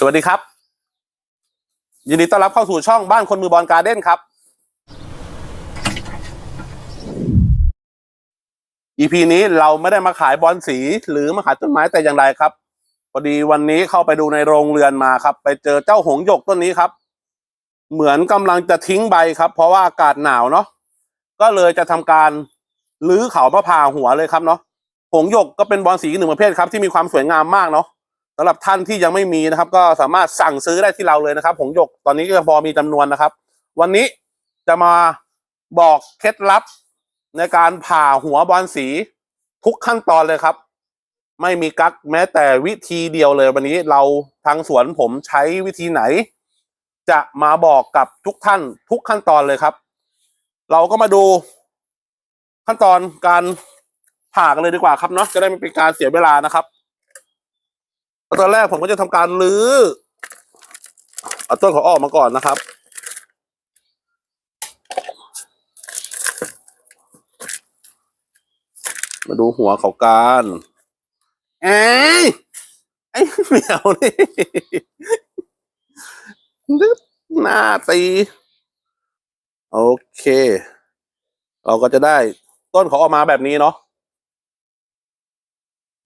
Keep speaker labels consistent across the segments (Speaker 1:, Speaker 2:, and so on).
Speaker 1: สวัสดีครับ ยินดีต้อนรับเข้าสู่ช่องบ้านคนมือบอลการ์เด้นครับ EP นี้เราไม่ได้มาขายบอลสีหรือมาขายต้นไม้แต่อย่างใดครับพอดีวันนี้เข้าไปดูในโรงเรือนมาครับ ไปเจอเจ้าหงหยกต้นนี้ครับ เหมือนกำลังจะทิ้งใบครับ เพราะว่าอากาศหนาวเนาะก็เลยจะทำการลื้อเขามะพร้าวหัวเลยครับเนาะหงหยกก็เป็นบอลสีอีกหนึ่งประเภทครับ ที่มีความสวยงามมากเนาะ สำหรับท่านที่ยังไม่มีนะครับ ก็สามารถสั่งซื้อได้ที่เราเลยนะครับ หงหยกตอนนี้ก็ยังพอมีจำนวนนะครับ วันนี้จะมาบอกเคล็ดลับในการผ่าหัวบอลสีทุกขั้นตอนเลยครับ ไม่มีกักแม้แต่วิธีเดียวเลยวันนี้เราทางสวนผมใช้วิธีไหน จะมาบอกกับทุกท่านทุกขั้นตอนเลยครับ เราก็มาดูขั้นตอนการผ่ากันเลยดีกว่าครับเนาะจะได้ไม่เป็นการเสียเวลานะครับ ตอนแรกผมก็จะทำการลื้อเอาต้นเขาออกมาก่อนนะครับ มาดูหัวเขาการเอ้ยไอ้เหมียวนี่นึกหน้าตี โอเค เราก็จะได้ต้นเขาออกมาแบบนี้เนาะ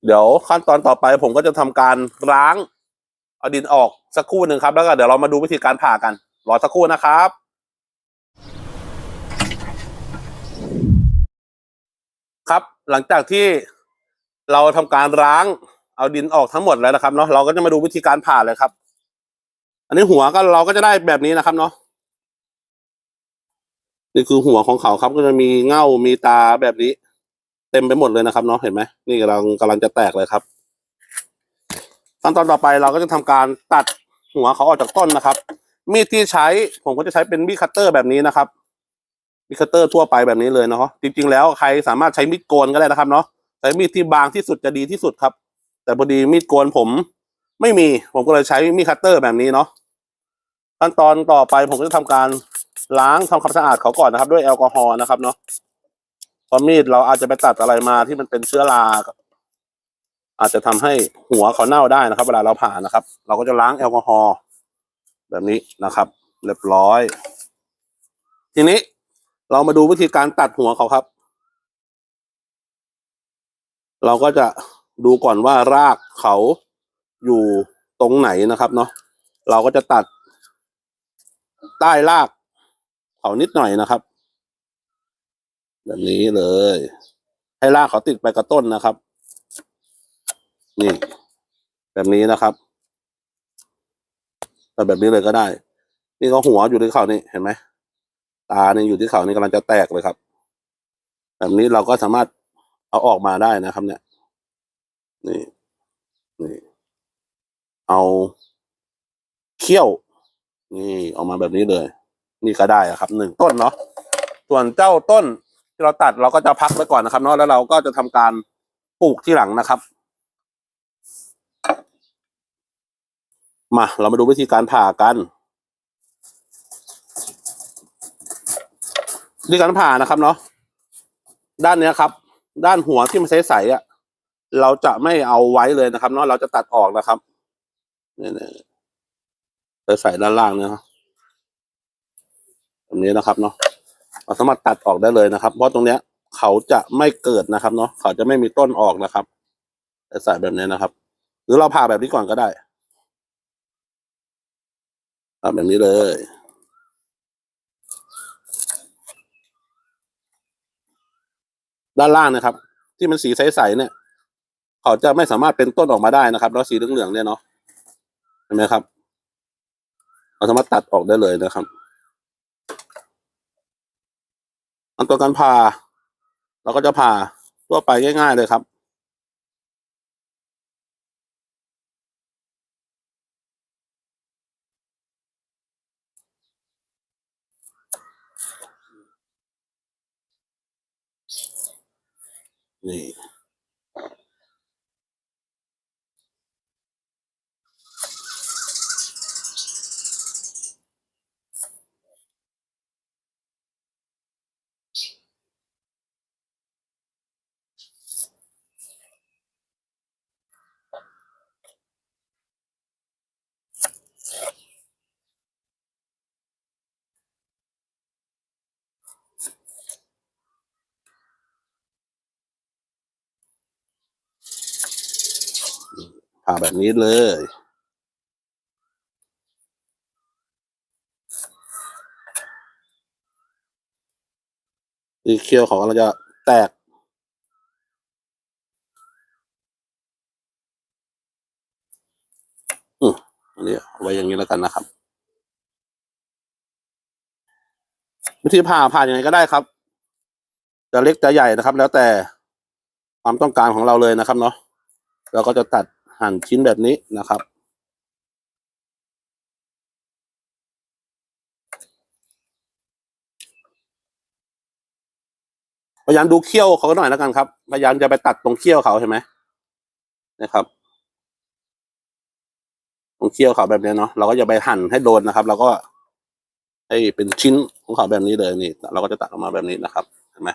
Speaker 1: เดี๋ยวขั้นตอนต่อไปผมก็จะทำการล้างเอาดินออกสักครู่หนึ่งครับ แล้วก็เดี๋ยวเรามาดูวิธีการผ่ากันรอสักครู่นะครับ ครับหลังจากที่เราทำการล้างเอาดินออกทั้งหมดแล้วนะครับเนาะเราก็จะมาดูวิธีการผ่าเลยครับ อันนี้หัวก็เราก็จะได้แบบนี้นะครับเนาะนี่คือหัวของเขาครับก็จะมีเง่ามีตาแบบนี้ เต็มไปหมดเลยนะครับเนาะเห็นไหมนี่กำลังกำลังจะแตกเลยครับขั้นตอนต่อไปเราก็จะทำการตัดหัวเขาออกจากต้นนะครับ มีดที่ใช้ผมก็จะใช้เป็นมีดคัตเตอร์แบบนี้นะครับมีดคัตเตอร์ทั่วไปแบบนี้เลยเนาะจริง ๆ แล้วใครสามารถใช้มีดโกนก็ได้นะครับเนาะใช้มีดที่บางที่สุดจะดีที่สุดครับ แต่พอดีมีดโกนผมไม่มีผมก็เลยใช้มีดคัตเตอร์แบบนี้เนาะขั้นตอนต่อไปผมก็จะทำการล้างทำความสะอาดเขาก่อนนะครับ ด้วยแอลกอฮอล์นะครับเนาะ เพราะมีดเราอาจจะไปตัดอะไรมาที่มันเป็นเชื้อราอาจจะทำให้หัวเขาเน่าได้นะครับ เวลาเราผ่านะครับ เราก็จะล้างแอลกอฮอล์แบบนี้นะครับ เรียบร้อย ทีนี้เรามาดูวิธีการตัดหัวเขาครับ เราก็จะดูก่อนว่ารากเขาอยู่ตรงไหนนะครับเนาะเราก็จะตัดใต้รากเขานิดหน่อยนะครับ แบบนี้เลย ให้รากเขาติดไปกับต้นนะครับ นี่ แบบนี้นะครับแต่แบบนี้เลยก็ได้ นี่ก็หัวอยู่ที่เขานี่เห็นไหมตาเนี่ยอยู่ที่เขานี่กำลังจะแตกเลยครับ แบบนี้เราก็สามารถเอาออกมาได้นะครับ เนี่ย นี่นี่ เอาเขี้ยว นี่ออกมาแบบนี้เลย นี่ก็ได้ครับหนึ่งต้นเนาะส่วนเจ้าต้น ที่เราตัดเราก็จะพักไว้ก่อนนะครับเนาะแล้วเราก็จะทำการปลูกที่หลังนะครับ มาเรามาดูวิธีการผ่ากันวิธีการผ่านะครับเนาะด้านเนี้ยครับ ด้านหัวที่มันใสๆอะเราจะไม่เอาไว้เลยนะครับเนาะเราจะตัดออกนะครับเนี่ยใสๆด้านล่างเนี่ยครับแบบนี้นะครับเนาะ เราสามารถตัดออกได้เลยนะครับ เพราะตรงเนี้ยเขาจะไม่เกิดนะครับเนาะเขาจะไม่มีต้นออกนะครับใส่แบบนี้นะครับ หรือเราผ่าแบบนี้ก่อนก็ได้ผ่าแบบนี้เลยด้านล่างนะครับ ที่มันสีใสๆเนี่ย เขาจะไม่สามารถเป็นต้นออกมาได้นะครับ แล้วสีเหลืองๆเนี่ยเนาะเห็นไหมครับ เราสามารถตัดออกได้เลยนะครับ อันตัวการผ่า เราก็จะผ่าทั่วไปง่าย ๆ เลยครับ นี่ ผ่าแบบนี้เลยนี่เคียวของเราจะแตก อืมอันนี้ไว้อย่างนี้แล้วกันนะครับ วิธีผ่าผ่ายังไงก็ได้ครับ จะเล็กจะใหญ่นะครับ แล้วแต่ความต้องการของเราเลยนะครับเนาะเราก็จะตัด หั่นชิ้นแบบนี้นะครับ พยายามดูเขี้ยวเขาหน่อยแล้วกันครับ พยายามจะไปตัดตรงเขี้ยวเขาเห็นไหมนะครับ ตรงเขี้ยวเขาแบบนี้เนาะเราก็จะไปหั่นให้โดนนะครับเราก็ให้เป็นชิ้นของเขาแบบนี้เลยนี่ เราก็จะตัดออกมาแบบนี้นะครับเห็นไหม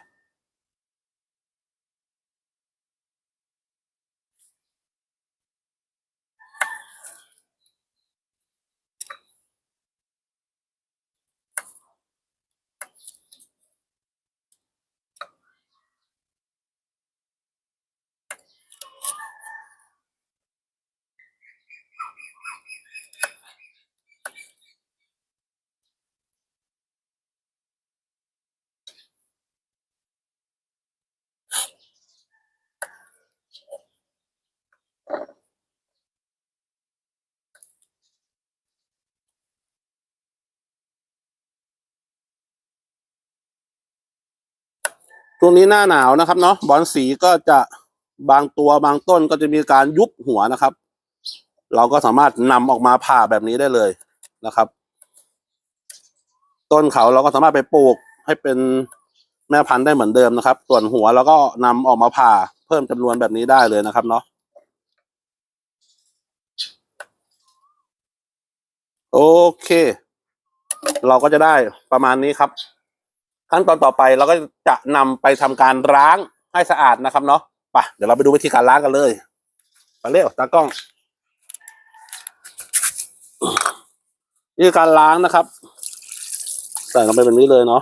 Speaker 1: ช่วงนี้หน้าหนาวนะครับเนาะบอลสีก็จะบางตัวบางต้นก็จะมีการยุบหัวนะครับ เราก็สามารถนำออกมาผ่าแบบนี้ได้เลยนะครับ ต้นเขาเราก็สามารถไปปลูกให้เป็นแม่พันธุ์ได้เหมือนเดิมนะครับ ส่วนหัวเราก็นำออกมาผ่าเพิ่มจำนวนแบบนี้ได้เลยนะครับเนาะโอเค เราก็จะได้ประมาณนี้ครับ ขั้นตอนต่อไปเราก็จะนำไปทำการล้างให้สะอาดนะครับเนาะไปเดี๋ยวเราไปดูวิธีการล้างกันเลยไปเร็วตากล้องวิธีการล้างนะครับ ใส่ลงไปแบบนี้เลยเนาะ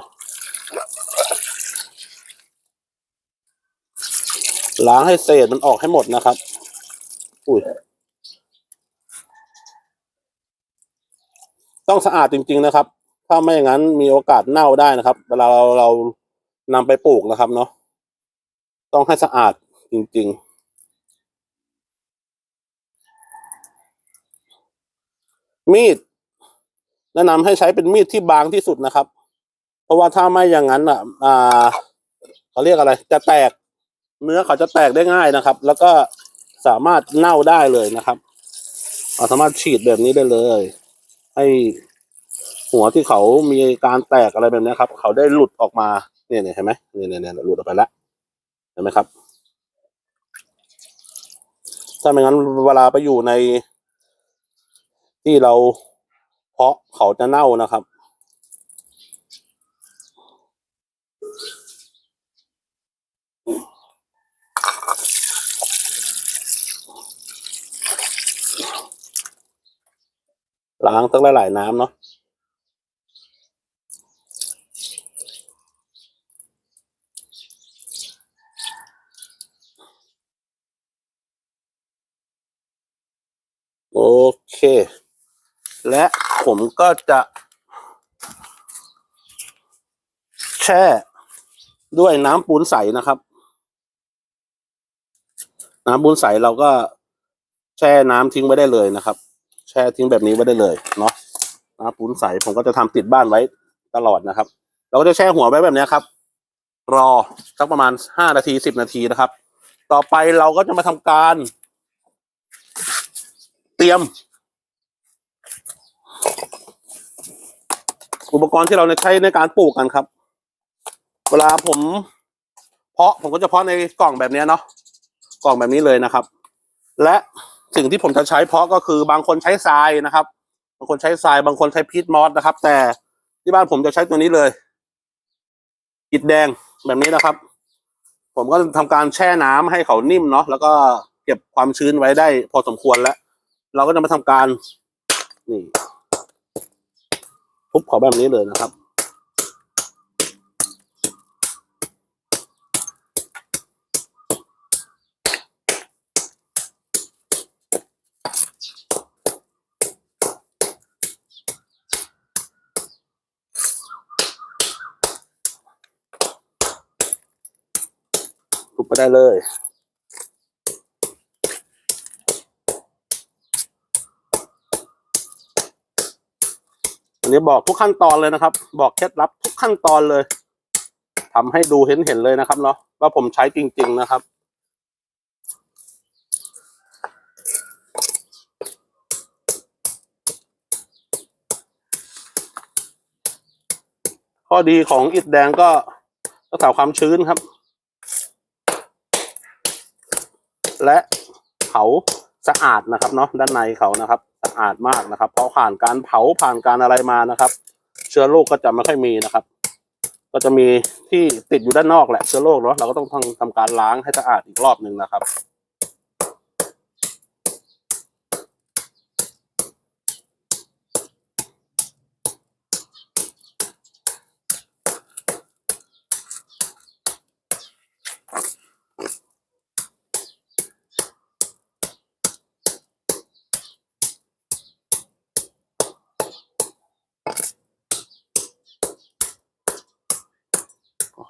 Speaker 1: ล้างให้เศษมันออกให้หมดนะครับ อุ้ย ต้องสะอาดจริง ๆ นะครับ ถ้าไม่อย่างนั้นมีโอกาสเน่าได้นะครับ เวลาเราเรานำไปปลูกนะครับเนาะต้องให้สะอาดจริง ๆมีด แนะนำให้ใช้เป็นมีดที่บางที่สุดนะครับ เพราะว่าถ้าไม่อย่างนั้นอะอ่าเขาเรียกอะไร จะแตก เนื้อเขาจะแตกได้ง่ายนะครับ แล้วก็สามารถเน่าได้เลยนะครับเราสามารถฉีดแบบนี้ได้เลย ให้ หัวที่เขามีการแตกอะไรแบบนี้ครับ เขาได้หลุดออกมาเนี่ยเนี่ยเห็นไหมเนี่ยเนี่ยเนี่ยหลุดออกไปแล้วเห็นไหมครับ ถ้าไม่งั้นเวลาไปอยู่ใน ที่เราเพาะเขาจะเน่านะครับล้างตั้งหลายๆน้ำเนาะ โอเค และผมก็จะแช่ด้วยน้ำปูนใสนะครับ น้ำปูนใสเราก็แช่น้ำทิ้งไว้ได้เลยนะครับ แช่ทิ้งแบบนี้ไว้ได้เลยเนาะน้ำปูนใสผมก็จะทำติดบ้านไว้ตลอดนะครับ เราก็จะแช่หัวไว้แบบนี้ครับ รอสักประมาณห้านาทีสิบนาทีนะครับ ต่อไปเราก็จะมาทำการ เตรียม อุปกรณ์ที่เราใช้ในการปลูกกันครับ เวลาผม เพาะผมก็จะเพาะในกล่องแบบนี้เนาะกล่องแบบนี้เลยนะครับ และสิ่งที่ผมจะใช้เพาะก็คือบางคนใช้ทรายนะครับ บางคนใช้ทรายบางคนใช้พีทมอสนะครับ แต่ที่บ้านผมจะใช้ตัวนี้เลยอิฐแดงแบบนี้นะครับ ผมก็ทำการแช่น้ำให้เขานิ่มเนาะแล้วก็เก็บความชื้นไว้ได้พอสมควรแล้ว เราก็จะมาทำการนี่ ทุบขอแบบนี้เลยนะครับ ทุบไปได้เลย นี้บอกทุกขั้นตอนเลยนะครับ บอกเคล็ดลับทุกขั้นตอนเลยทำให้ดูเห็นเห็นเลยนะครับเนาะว่าผมใช้จริง ๆนะครับ ข้อดีของอิฐแดงก็รักษาความชื้นครับ และเขา สะอาดนะครับเนาะด้านในเขานะครับสะอาดมากนะครับ เพราะผ่านการเผาผ่านการอะไรมานะครับ เชื้อโรคก็จะไม่ค่อยมีนะครับ ก็จะมีที่ติดอยู่ด้านนอกแหละเชื้อโรคเนาะเราก็ต้องทำทำการล้างให้สะอาดอีกรอบหนึ่งนะครับ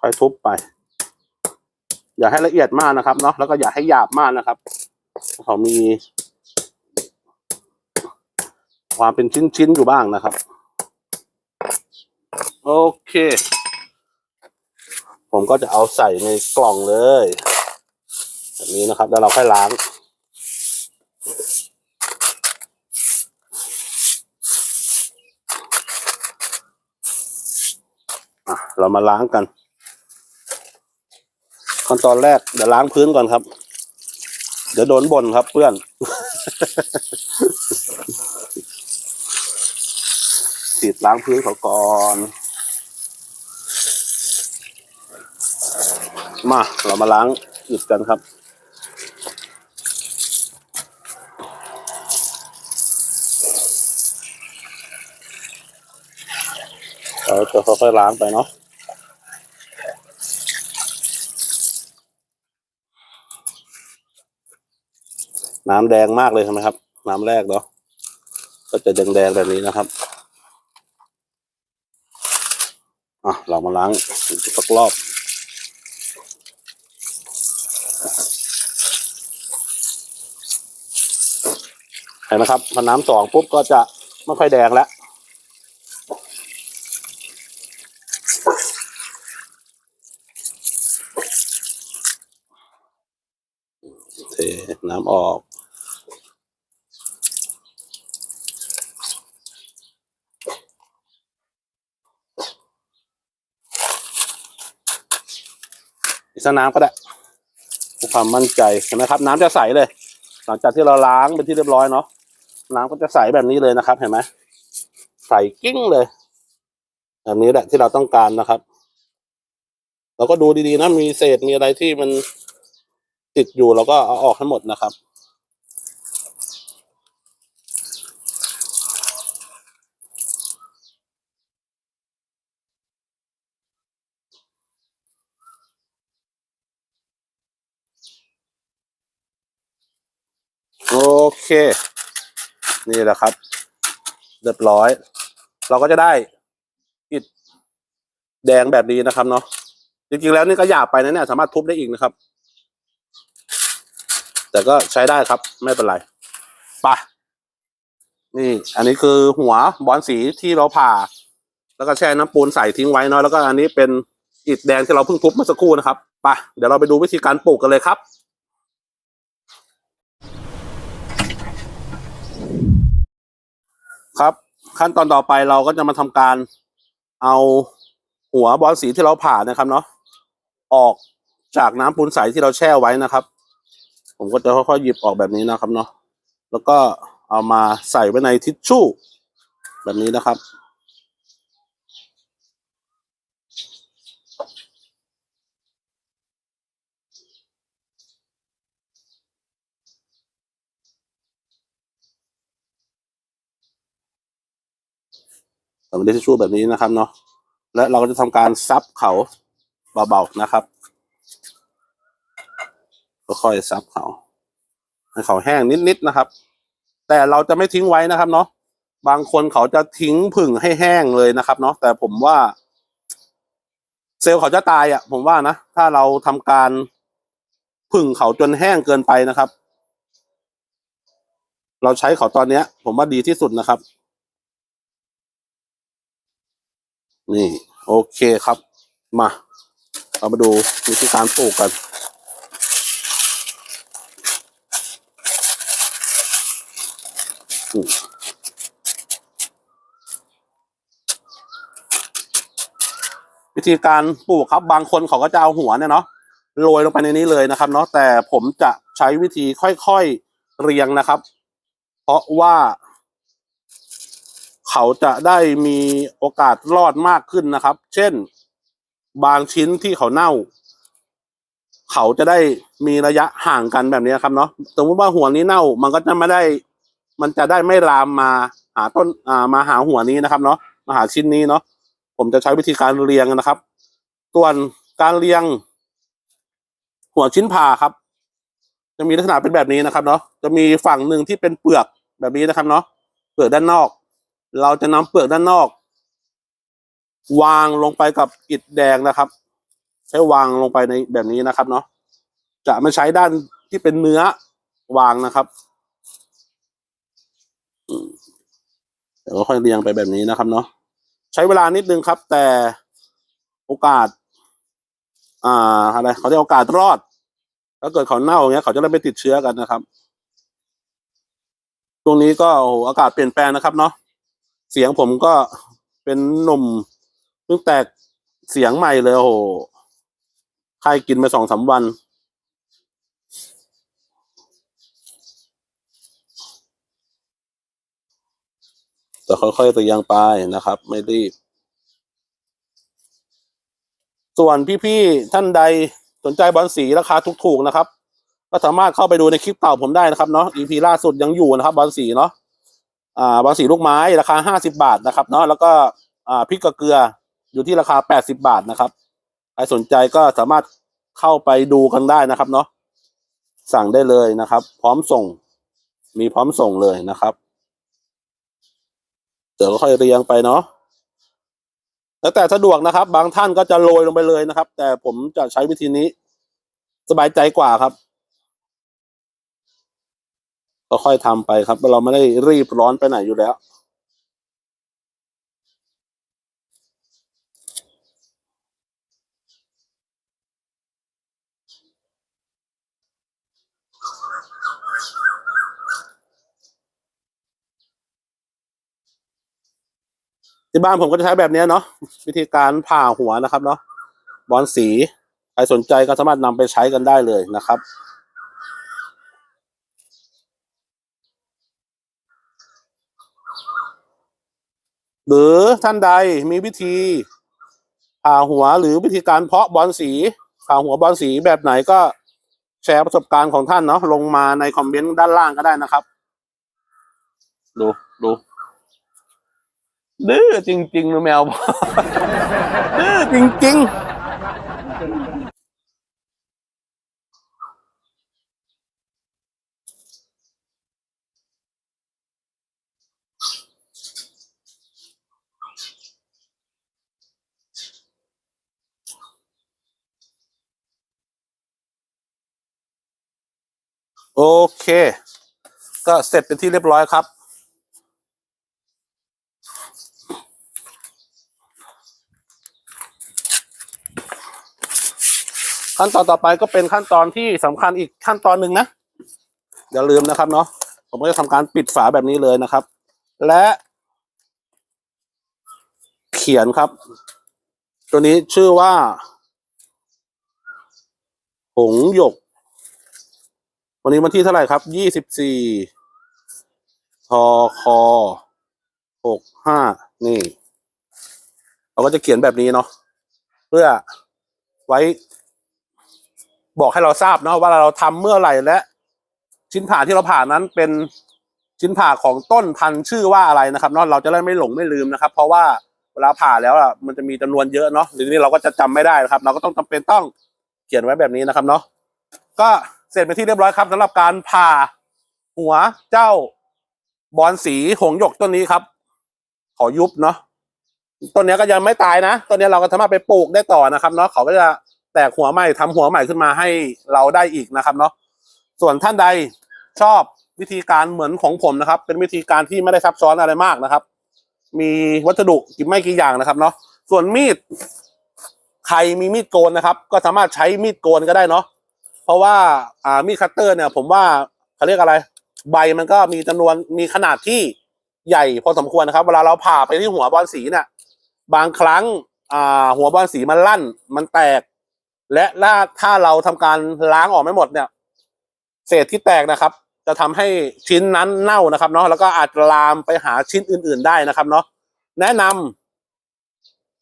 Speaker 1: ค่อยทุบไป อย่าให้ละเอียดมากนะครับเนาะแล้วก็อย่าให้หยาบมากนะครับเขามี ความเป็นชิ้นๆอยู่บ้างนะครับ โอเค ผมก็จะเอาใส่ในกล่องเลยแบบนี้นะครับ แล้วเราค่อยล้างเรามาล้างกัน ขั้นตอนแรกเดี๋ยวล้างพื้นก่อนครับ เดี๋ยวโดนบ่นครับเพื่อนฉีดล้างพื้นเขาก่อน มาเรามาล้างอิฐกันครับเราจะค่อยๆล้างไปเนาะ น้ำแดงมากเลยใช่ไหมครับ น้ำแรกเนาะก็จะแดงๆแบบนี้นะครับอะเรามาล้างอีกสักรอบเห็นไหมครับพอน้ำสองปุ๊บก็จะไม่ค่อยแดงแล้วเทน้ำออก สักน้ำก็ได้ความมั่นใจเห็นไหมครับ น้ำจะใสเลย หลังจากที่เราล้างเป็นที่เรียบร้อยเนาะน้ำก็จะใสแบบนี้เลยนะครับ เห็นไหมใสกิ้งเลยแบบนี้แหละที่เราต้องการนะครับเราก็ดูดีๆนะมีเศษมีอะไรที่มันติดอยู่เราก็เอาออกทั้งหมดนะครับ โอเค นี่แหละครับ เรียบร้อย เราก็จะได้อิฐแดงแบบนี้นะครับเนาะจริงๆแล้วนี่ก็หยาบไปนะเนี่ยสามารถทุบได้อีกนะครับ แต่ก็ใช้ได้ครับ ไม่เป็นไรปะนี่ อันนี้คือหัวบอนสีที่เราผ่า แล้วก็แช่น้ำปูนใส่ทิ้งไว้เนาะแล้วก็อันนี้เป็นอิฐแดงที่เราเพิ่งทุบเมื่อสักครู่นะครับปะเดี๋ยวเราไปดูวิธีการปลูกกันเลยครับ ครับ ขั้นตอนต่อไปเราก็จะมาทำการเอาหัวบอลสีที่เราผ่านะครับเนาะออกจากน้ำปูนใสที่เราแช่ไว้นะครับ ผมก็จะค่อยๆหยิบออกแบบนี้นะครับเนาะแล้วก็เอามาใส่ไว้ในทิชชู่แบบนี้นะครับ ใส่ไว้ในทิชชู่แบบนี้นะครับเนาะและเราก็จะทำการซับเขาเบาๆนะครับค่อยๆซับเขาให้เขาแห้งนิดๆนะครับ แต่เราจะไม่ทิ้งไว้นะครับเนาะบางคนเขาจะทิ้งผึ่งให้แห้งเลยนะครับ เนาะแต่ผมว่า เซลล์เขาจะตายอะ ผมว่านะถ้าเราทำการผึ่งเขาจนแห้งเกินไปนะครับ เราใช้เขาตอนเนี้ย ผมว่าดีที่สุดนะครับ นี่ โอเคครับ มา เรามาดูวิธีการปลูกกัน วิธีการปลูกครับ บางคนเขาก็จะเอาหัวเนี่ยเนาะโรยลงไปในนี้เลยนะครับ เนาะแต่ผมจะใช้วิธีค่อยๆเรียงนะครับ เพราะว่า เขาจะได้มีโอกาสรอดมากขึ้นนะครับ เช่น บางชิ้นที่เขาเน่า เขาจะได้มีระยะห่างกันแบบนี้ครับเนาะสมมติว่าหัวนี้เน่า มันก็จะไม่ได้ มันจะได้ไม่ลามมาหาต้นอ่ามาหาหัวนี้นะครับเนาะมาหาชิ้นนี้เนาะผมจะใช้วิธีการเรียงนะครับ ส่วนการเรียง หัวชิ้นผ่าครับ จะมีลักษณะเป็นแบบนี้นะครับเนาะจะมีฝั่งหนึ่งที่เป็นเปลือกแบบนี้นะครับเนาะเปลือกด้านนอก เราจะนำเปลือกด้านนอก วางลงไปกับอิฐแดงนะครับ ใช้วางลงไปในแบบนี้นะครับเนาะจะไม่ใช้ด้านที่เป็นเนื้อวางนะครับเดี๋ยวค่อยเรียงไปแบบนี้นะครับเนาะใช้เวลานิดนึงครับ แต่โอกาส อ่าอะไรเขาเรียกโอกาสรอดถ้าเกิดเขาเน่าอย่างเงี้ย เขาจะได้ไม่ติดเชื้อกันนะครับช่วงนี้ก็โอ้โหอากาศเปลี่ยนแปลงนะครับเนาะ เสียงผมก็เป็นหนุ่มเพิ่งแตกเสียงใหม่เลยโอ้โหใครกินไปสองสามวัน แต่ค่อยๆเรียงไปนะครับ ไม่รีบ ส่วนพี่ๆท่านใดสนใจบอลสีราคาถูกๆนะครับ ก็สามารถเข้าไปดูในคลิปเก่าผมได้นะครับเนาะ EP ล่าสุดยังอยู่นะครับบอลสีเนาะ อ่าบอลสีลูกไม้ราคาห้าสิบาทนะครับเนาะแล้วก็อ่าพริกกับเกลืออยู่ที่ราคาแปดสิบาทนะครับใครสนใจก็สามารถเข้าไปดูกันได้นะครับเนาะสั่งได้เลยนะครับ พร้อมส่ง มีพร้อมส่งเลยนะครับเดี๋ยวค่อยเรียงไปเนาะแล้วแต่สะดวกนะครับ บางท่านก็จะโรยลงไปเลยนะครับ แต่ผมจะใช้วิธีนี้ สบายใจกว่าครับ ค่อยทำไปครับ เราไม่ได้รีบร้อนไปไหนอยู่แล้ว ที่บ้านผมก็จะใช้แบบนี้เนาะวิธีการผ่าหัวนะครับเนาะบอลสีใครสนใจก็สามารถนำไปใช้กันได้เลยนะครับ หรือท่านใดมีวิธีผ่าหัวหรือวิธีการเพาะบอลสีผ่าหัวบอลสีแบบไหนก็แชร์ประสบการณ์ของท่านเนาะลงมาในคอมเมนต์ด้านล่างก็ได้นะครับ ดูดูดื้อจริงๆนะแมวดื้อจริง ๆ เค ก็เสร็จเป็นที่เรียบร้อยครับขั้นตอนต่อไปก็เป็นขั้นตอนที่สำคัญอีกขั้นตอนหนึ่งนะอย่าลืมนะครับเนาะผมก็จะทำการปิดฝาแบบนี้เลยนะครับ และ เขียนครับ ตัวนี้ชื่อว่า หงหยก วันนี้วันที่เท่าไหร่ครับ ยี่สิบสี่ทอคอหกห้า นี่ เราก็จะเขียนแบบนี้เนาะ เพื่อไว้ บอกให้เราทราบเนาะว่าเราทำเมื่อไหร่และ ชิ้นผ่าที่เราผ่านั้นเป็นชิ้นผ่าของต้นพันธุ์ชื่อว่าอะไรนะครับเนาะ เราจะได้ไม่หลงไม่ลืมนะครับ เพราะว่าเวลาผ่าแล้วอะมันจะมีจำนวนเยอะเนาะทีนี้เราก็จะจำไม่ได้นะครับ เราก็ต้องจำเป็นต้องเขียนไว้แบบนี้นะครับเนาะ ก็ เสร็จเป็นที่เรียบร้อยครับสำหรับการผ่าหัวเจ้าบอนสีหงหยกต้นนี้ครับ ขอยุบเนาะต้นนี้ก็ยังไม่ตายนะต้นนี้เราก็สามารถไปปลูกได้ต่อนะครับเนาะเขาก็จะแตกหัวใหม่ทำหัวใหม่ขึ้นมาให้เราได้อีกนะครับเนาะส่วนท่านใดชอบวิธีการเหมือนของผมนะครับ เป็นวิธีการที่ไม่ได้ซับซ้อนอะไรมากนะครับ มีวัสดุกี่ไม่กี่อย่างนะครับเนาะส่วนมีดใครมีมีดโกนนะครับ ก็สามารถใช้มีดโกนก็ได้เนาะ เพราะว่าอ่ามีดคัตเตอร์เนี่ย ผมว่าเขาเรียกอะไร ใบมันก็มีจำนวนมีขนาดที่ใหญ่พอสมควรนะครับเวลาเราผ่าไปที่หัวบอลสีเนี่ยบางครั้งอ่าหัวบอลสีมันลั่น มันแตก และถ้าถ้าเราทำการล้างออกไม่หมดเนี่ย เศษที่แตกนะครับ จะทำให้ชิ้นนั้นเน่านะครับเนาะแล้วก็อาจจะลามไปหาชิ้นอื่น ๆ ได้นะครับเนาะแนะนำ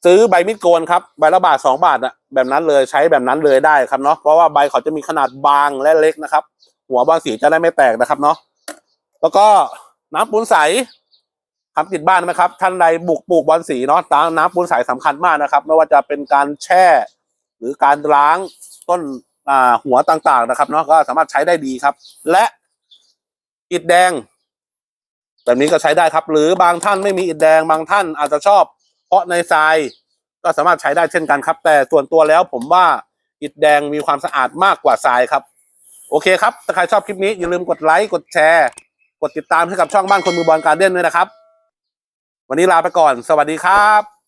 Speaker 1: ซื้อใบมีดโกนครับใบละบาทสองบาทอะแบบนั้นเลยใช้แบบนั้นเลยได้ครับเนาะเพราะว่าใบเขาจะมีขนาดบางและเล็กนะครับ หัวบอลสีจะได้ไม่แตกนะครับเนาะแล้วก็น้ำปูนใสทำติดบ้านไหมครับท่านใดบุกปลูกบอลสีเนาะน้ำน้ำปูนใสสำคัญมากนะครับ ไม่ว่าจะเป็นการแช่ หรือการล้างต้นหัวต่างๆนะครับเนาะก็สามารถใช้ได้ดีครับ และอิฐแดงแบบนี้ก็ใช้ได้ครับ หรือบางท่านไม่มีอิฐแดงบางท่านอาจจะชอบ เพราะในทรายก็สามารถใช้ได้เช่นกันครับ แต่ส่วนตัวแล้วผมว่าอิฐแดงมีความสะอาดมากกว่าทรายครับ โอเคครับ ถ้าใครชอบคลิปนี้อย่าลืมกดไลค์กดแชร์ กดติดตามให้กับช่องบ้านคนมือบอลการเด้นด้วยนะครับ วันนี้ลาไปก่อน สวัสดีครับ